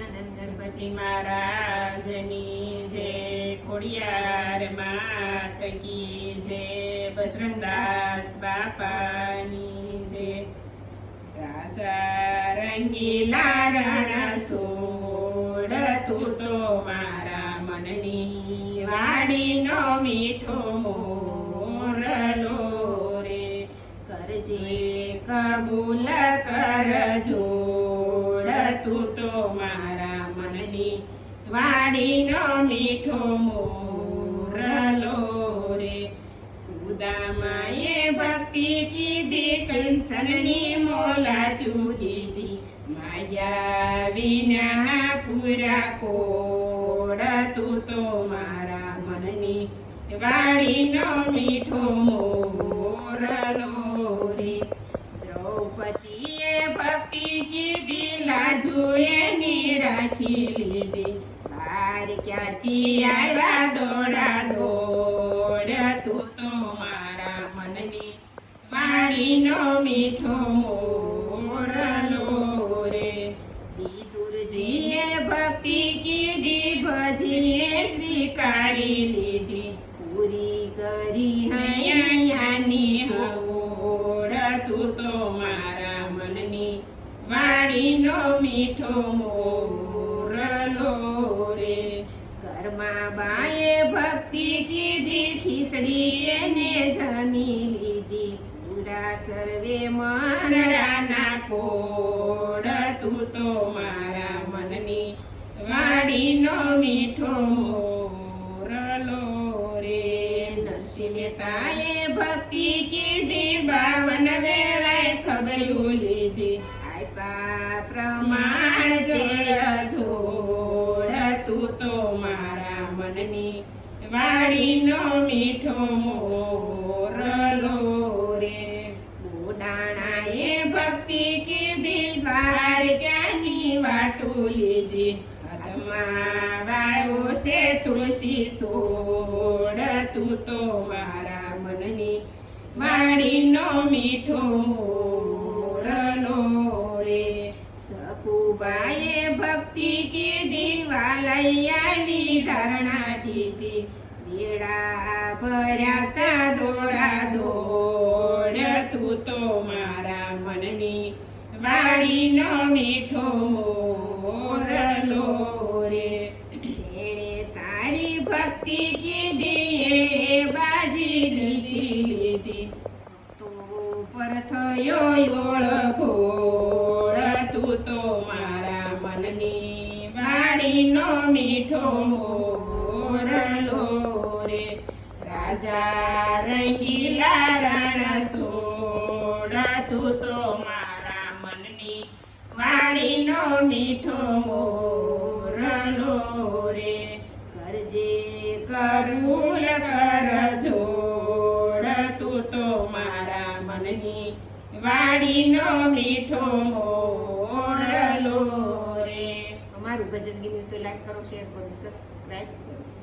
ગજાનંદ ગણપતિ મહારાજની જે ખોડિયાર માત કી જય બજરંગદાસ બાપાની જે રાસા રંગીલા સોડ તું તો મારા મનની વાણીનો મીઠો મોરલો રે. કરજે કબૂલ કર, જોડ તું તો મારા વાડીનો મીઠો મોરલો રે. સુદામાએ ભક્તિ કીધી કંચનની મોલા દીધી માયા વિના પૂરા કોડ તું તો મારા મનની. વાડીનો મીઠો મોરલો રે. દ્રૌપદીએ ભક્તિ કીધી લાજુ ની રાખી લીધી? બાર ક્યાંથી આવ્યા દોડા દોડ? તું તો મારા મનની વાડીનો મીઠો મોરલો રે. વિદુરજીએ જીએ ભક્તિ કીધી ભજીએ સ્વીકારી લીધી. પૂરી કરી હૈયાની વાડીનો મીઠો મોરલો રે. ઘરમાં બાએ ભક્તિ કીધી, ખીચડી એને જમી લીધી. પૂરા સર્વે મનડાના કોડ, તું તો મારા મનની વાડીનો મીઠો મોરલો રે. નરસિંહ તાએ ભક્તિ કીધી, બાવન લીધી આપ્યા પ્રમાણ તે છોડ તું તો મારા મનની વાડીનો મીઠો મોરલો રે. બુડાણાએ ભક્તિ કીધી, દ્વાર ક્યાંની વાટો લીધી? હાથમાં વાયો છે તુલસી સોડ તું તો મારા મનની વાડીનો મીઠો મોરલો ભક્તિ કીધી વાલૈયાની ધરણા દીધી વેડા ભર્યા સા દોડા. દોડ તું તો મારા મનની વાડીનો મીઠો મોરલો રે. તારી ભક્તિ કીધી એ બાજી લીધી લીધી. તો પર થયો ઓળખો તું તો મારા વાડીનો મીઠો મોરલો રે રાજા રંગીલા રણ સોડ તું તો મારા મનની વાડીનો મીઠો મોરલો રે કરજે કરુલ કરજો તું તો મારા મનની વાડીનો મીઠો મોરલો રે ભજન ગમ્યું તો લાઈક કરો શેર કરો સબસ્ક્રાઈબ કરો.